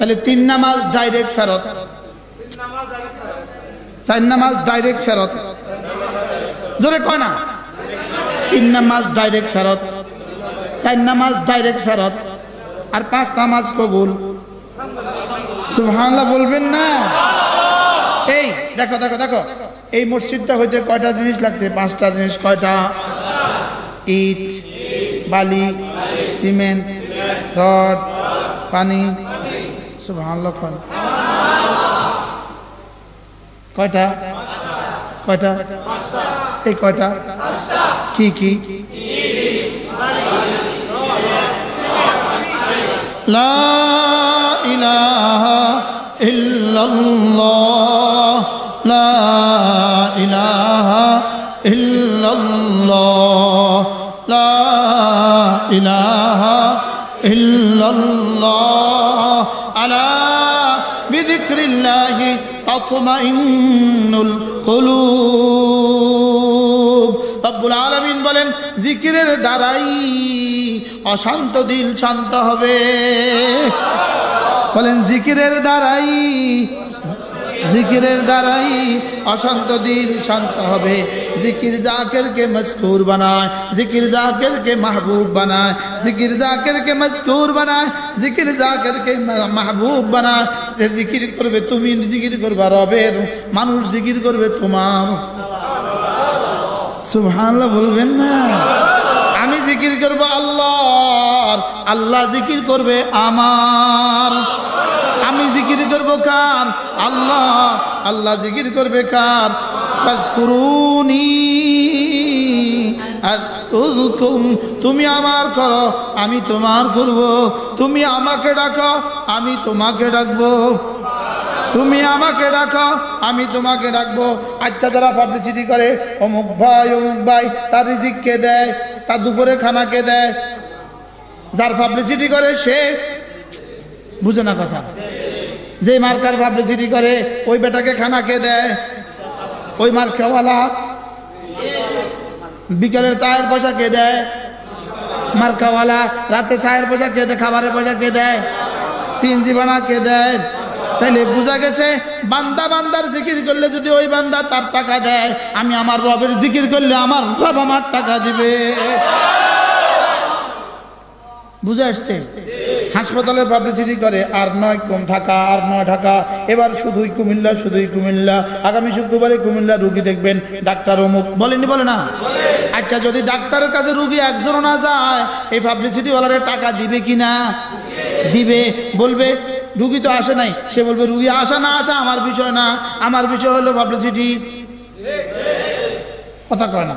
তাহলে তিন নামাজ ডাইরেক্ট ফেরত। চার নামাজ ডাইরেক্ট ফেরত। জোরে কয় না? তিন নামাজ ডাইরেক্ট ফেরত। চার নামাজ ডাইরেক্ট ফেরত। আর পাঁচ নামাজ কবুল। সুবহানাল্লাহ বলবেন না? এই, দেখো দেখো দেখো। এই মসজিদটা হইতে কয়টা জিনিস লাগছে? পাঁচটা জিনিস, কয়টা? ইট, বালি, সিমেন্ট, রড, পানি। সুবহানাল্লাহ কোন। কয়টা? কয়টা? এই কয়টা? কি কি? লা ইলাহা ইল্লাল্লাহ। লা ইলাহা ইল্লাল্লাহ। লা ইলাহা ইল্লাল্লাহ। ألا بذكر الله تطمئن القلوب রব্বুল আলমিন বলেন জিকিরের দ্বারাই অশান্ত দিল শান্ত হবে বলেন জিকিরের দ্বারাই জিকিরের দ্বারাই অশান্ত দিন শান্ত হবে। জিকির জাকেরকে মজকুর বানায়, জিকির জাকেরকে মাহবুব বানায়, জিকির জাকেরকে মজকুর বানায়, জিকির জাকেরকে মাহবুব বানায়। যে জিকির করবে তুমি জিকির করবা রবের, মানুষ জিকির করবে তোমার। সুবহানাল্লাহ বলবেন না? আমি জিকির করব আল্লাহর, আল্লাহ জিকির করবে আমার। আমি জিকির করব কার? আল্লাহ আল্লাহ জিকির করবে কার। তুমি আমার করো, আমি তোমার করব। তুমি আমাকে ডাকো, আমি তোমাকে ডাকবো। তুমি আমাকে ডাকো, আমি তোমাকে ডাকবো। আচ্ছা যারা পাবলিসিটি করে, অমুক ভাই অমুক ভাই, তার রিজিক কে দেয়? তার দুপুরে খানা কে দেয়? যার পাবলিসিটি করে, সে বুঝে না কথা। যে মার্কার পাবলিসিটি করে, ওই বেটাকে খানা খেয়ে দেয়? ওই মার মার্কাওয়ালা। বিকেলের চায়ের পয়সা কে দেয়? মার্কাওয়ালা। রাতে চায়ের পয়সা কে দেয়? খাবারের পয়সা কে দেয়? সিএনজি ভাড়া কে দেয়? তাইলে বোঝা গেছে, বান্দা বান্দার জিকির করলে যদি ওই বান্দা তার টাকা দেয়, আমি আমার রবের জিকির করলে আমার রব আমার টাকা দিবে। বুঝে আসছে? হাসপাতালের পাবলিসিটি করে, আর নয় কম ঢাকা, আর নয় ঢাকা। এবার শুধুই কুমিল্লা শুধুই কুমিল্লা। আগামী শুক্রবারে কুমিল্লা রুগী দেখবেন ডাক্তার অমুক। বলেনি বলে না? আচ্ছা যদি ডাক্তারের কাছে রুগী একজনও না যায়, এই পাবলিসিটি ওয়ালারে টাকা দিবে কি না? দিবে। বলবে, রুগী তো আসে নাই। সে বলবে, রুগী আসা না আসা আমার বিষয় না। আমার বিষয় হলো পাবলিসিটি কথা কয় না?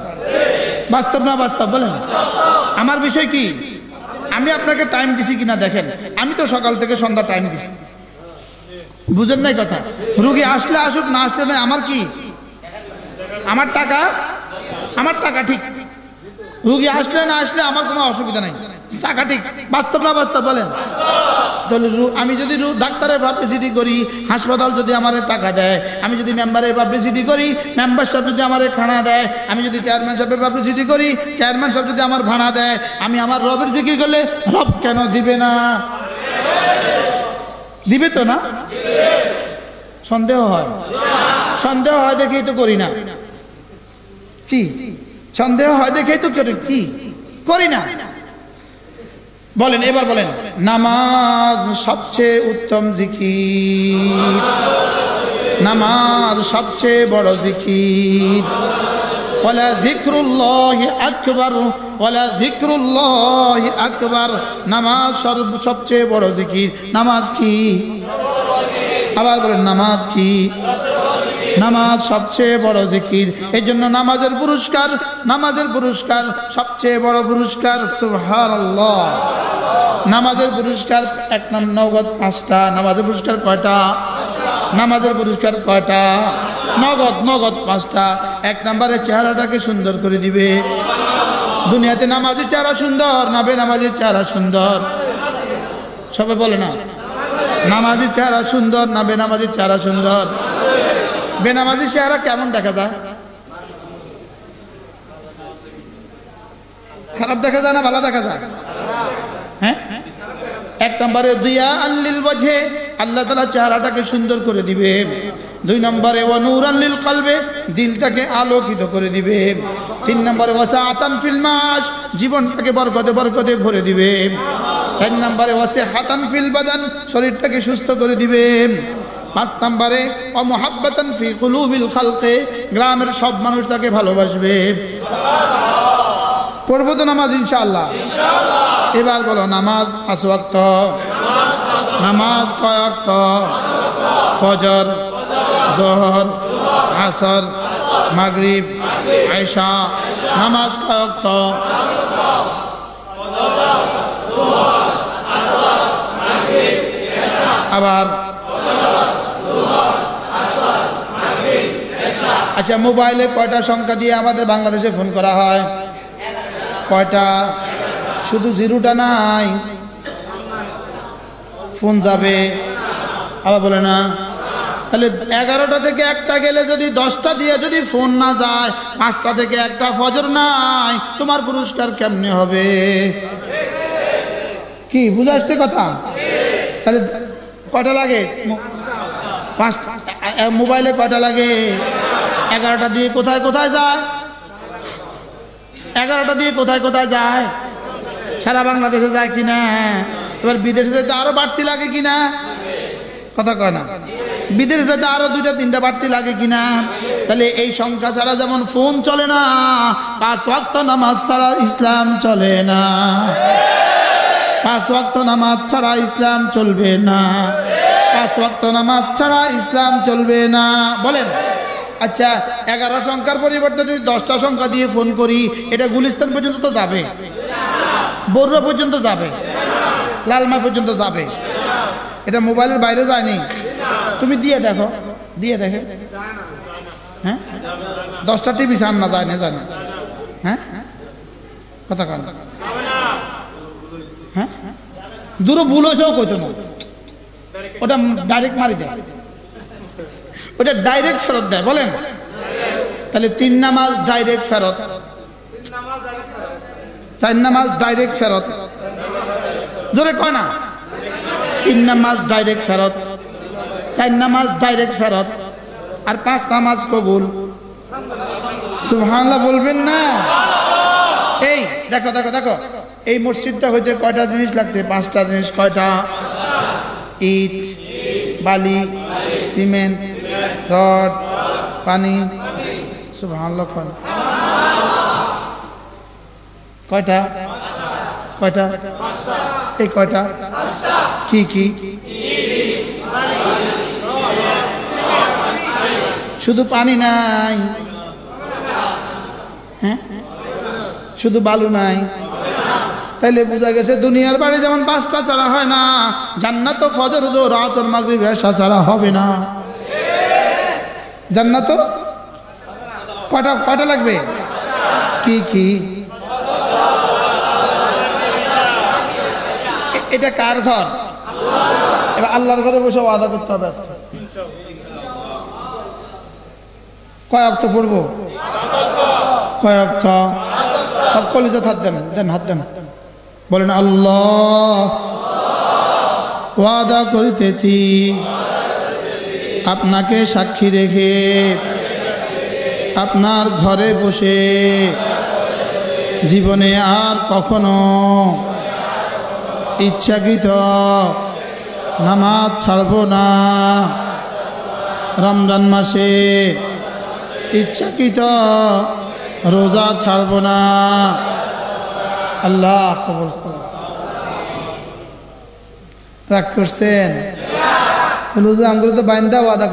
বাস্তব না বাস্তব? বলেন। আমার বিষয় কি? আমি আপনাকে টাইম দিছি কিনা দেখেন। আমি তো সকাল থেকে সন্ধ্যা টাইম দিছি। বুঝেন নাই কথা? রুগী আসলে আসুক, না আসলে নাই আমার কি? আমার টাকা? আমার টাকা ঠিক। রুগী আসলে না আসলে আমার কোনো অসুবিধা নাই। টাকা ঠিক বাস্তব না বাস্তব বলেন তাহলে আমি যদি ডাক্তারের পাবলিসিটি করি, হাসপাতাল যদি আমার টাকা দেয়, আমি যদি মেম্বারের পাবলিসিটি করি মেম্বার সাহেব যদি আমার খানা দেয়, আমি যদি চেয়ারম্যান সাহেবের পাবলিসিটি করি চেয়ারম্যান সাহেব যদি আমার ভাড়া দেয়, আমি আমার রবের জিকির করলে রব কেন দিবে না? দিবে তো না? সন্দেহ হয়। সন্দেহ হয় দেখেই তো করি না। কি? সন্দেহ হয় দেখেই তো করি কি? করি না। বলেন, এবার বলেন। নামাজ সবচেয়ে উত্তম জিকির। নামাজ সবচেয়ে বড় জিকির। ওলা যিকরুল্লাহ আকবার ওলা যিকরুল্লাহ আকবার। নামাজ সর্ব, সবচেয়ে বড় জিকির। নামাজ কি? আবার বলেন, নামাজ কি? নামাজ সবচেয়ে বড় জিকির। এই জন্য নামাজের পুরস্কার নামাজের পুরস্কার সবচেয়ে বড় পুরস্কার, সুবহানাল্লাহ। নামাজের পুরস্কার এক নাম নগদ পাঁচটা, নামাজের পুরস্কার কয়টা? নামাজের পুরস্কার কয়টা? নগদ নগদ পাঁচটা। এক নম্বরে চেহারাটাকে সুন্দর করে দিবে। দুনিয়াতে নামাজের চেহারা সুন্দর না বেনামাজের চেহারা সুন্দর? সবাই বলে না। নামাজের চেহারা সুন্দর না বেনামাজি চেহারা সুন্দর? বেনামাজি চেহারা কেমন দেখা যায়? খারাপ দেখা যায় না ভালো দেখা যায়? হ্যাঁ? এক নম্বরে, দুইয়া আল্লিল বোঝে আল্লাহ তালা চেহারাটাকে সুন্দর করে দিবে। দুই নম্বরে ও নূরাল্লিল কালবে দিলটাকে আলোকিত করে দিবে। তিন নম্বরে ওয়াসা আতান ফিল মাস জীবনটাকে বরকতে বরকতে ভরে দিবে। চার নম্বরে ওয়াসে হাতান ফিল বাদান শরীরটাকে সুস্থ করে দিবে। পাঁচ নম্বরে, অমহাব্বাতান ফি কুলুবিল খালকে, গ্রামের সব মানুষ তাকে ভালোবাসবে। পড়ব তো নামাজ ইনশাআল্লাহ। এবার বলো, নামাজ পাঁচ ওয়াক্ত? নামাজ কয় ফজর, জহর, আসর, মাগরিব আয়সা নামাজ কয় আবার আচ্ছা মোবাইলে কয়টা সংখ্যা দিয়ে আমাদের বাংলাদেশে ফোন করা হয়? কয়টা? শুধু জিরোটা নাই। ফোন যাবে। আবার বলে না। তাহলে এগারোটা থেকে একটা গেলে যদি দশটা দিয়ে যদি ফোন না যায়, পাঁচটা থেকে একটা ফজর নাই, তোমার পুরস্কার কেমনে হবে? কি, বুঝে আসছে কথা? তাহলে কয়টা লাগে? পাঁচটা। মোবাইলে কয়টা লাগে? এগারোটা দিয়ে কোথায় কোথায় যায়? এগারোটা দিয়ে কোথায় কোথায় যায়? সারা বাংলাদেশে যায় কিনা? এবার বিদেশে যেতে আরও বাড়তি লাগে কিনা? কথা কয় না। বিদেশে যেতে আরও দুইটা, তিনটা বাড়তি লাগে কিনা? তাহলে এই সংখ্যা ছাড়া যেমন ফোন চলে না, পাঁচ ওয়াক্ত নামাজ ছাড়া ইসলাম চলে না। পাঁচ ওয়াক্ত নামাজ ছাড়া ইসলাম চলবে না। পাঁচ ওয়াক্ত নামাজ ছাড়া ইসলাম চলবে না। বলেন। আচ্ছা এগারো সংখ্যার পরিবর্তে যদি দশটা সংখ্যা দিয়ে ফোন করি, এটা গুলিস্তান পর্যন্ত তো যাবে। বর্রা পর্যন্ত যাবে। লালমা পর্যন্ত যাবে। এটা মোবাইলের বাইরে যায়নি। তুমি দিয়ে দেখো, দিয়ে দেখে। হ্যাঁ? দশটা টিভি সান না, যায় না জানে হ্যাঁ? কথা কান হ্যাঁ? দূরে ভুল হয়েছেও কইতো না। ওটা ডাইরেক্ট মারি দেয় ওটা ডাইরেক্ট ফেরত দেয়, বলেন। তাহলে তিন নামাজ ডাইরেক্ট ফেরত। চার নামাজ ডাইরেক্ট ফেরত। জোরে কয় না? তিন নামাজ ডাইরেক্ট ফেরত। চার নামাজ ডাইরেক্ট ফেরত। আর পাঁচ নামাজ কবুল। সুবহানাল্লাহ বলবেন না? এই, দেখো দেখো দেখো। এই মসজিদটা হইতে কয়টা জিনিস লাগছে? পাঁচটা জিনিস, কয়টা? ইট, বালি, সিমেন্ট রড পানি, সুবহানাল্লাহ কয় কয়টা? কয়টা? এই কয়টা? কি কি? শুধু পানি নাই। হ্যাঁ? শুধু বালু নাই। তাইলে বোঝা গেছে দুনিয়ার বাড়ি যেমন পাঁচটা ছাড়া হয় না, জান্নাত ফজর জো রাতর মাগরিব ছাড়া হবে না। জান্নাত? কটা কয়টা লাগবে? কি কি? এটা কার ঘর? এবার আল্লাহর ঘরে বসে ওয়াদা করতে হবে আজকে। কয় অক্ত পড়ব? কয় অক্ত? সব কলিজাত হাত দেন দেন, হাত দেন। বলেন, আল্লাহ, ওয়াদা করিতেছি। আপনাকে সাক্ষী রেখে, আপনার ঘরে বসে জীবনে আর কখনো ইচ্ছাকৃত নামাজ ছাড়ব না। রমজান মাসে ইচ্ছাকৃত রোজা ছাড়ব না। আল্লাহ খবর করছেন আমগুলো তো বাইন্দা ওয়াদা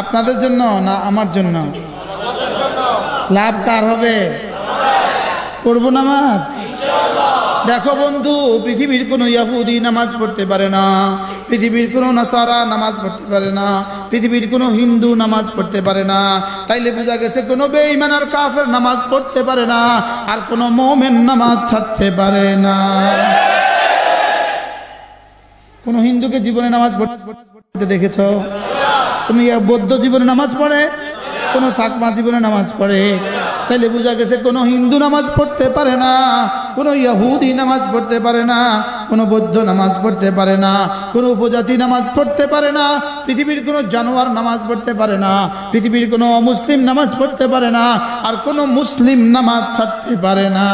আপনাদের জন্য না আমার জন্য? লাভ কার হবে? পড়ব নামাজ? দেখো বন্ধু, পৃথিবীর কোনো ইয়াহুদি নামাজ পড়তে পারে না, পৃথিবীর কোনো নাসারা নামাজ পড়তে পারে না, পৃথিবীর কোনো হিন্দু নামাজ পড়তে পারে না। তাইলে বোঝা গেছে কোনো বেঈমান আর কাফের নামাজ পড়তে পারে না, আর কোনো মোমেন নামাজ ছাড়তে পারে না। কোন হিন্দুকে জীবনে নামাজ পড়তে দেখেছ? তুমি বৌদ্ধ জীবনে নামাজ পড়ে, কোন সাকমা জীবনে নামাজ পড়ে। তাইলে বোঝা গেছে কোন হিন্দু নামাজ পড়তে পারে না, কোনো ইয়াহুদি নামাজ পড়তে পারে না, কোনো বৌদ্ধ নামাজ পড়তে পারে না, কোনো উপজাতি নামাজ পড়তে পারে না, পৃথিবীর কোনো জানোয়ার নামাজ পড়তে পারে না, পৃথিবীর কোনো অমুসলিম নামাজ পড়তে পারে না, আর কোনো মুসলিম নামাজ ছাড়তে পারে না।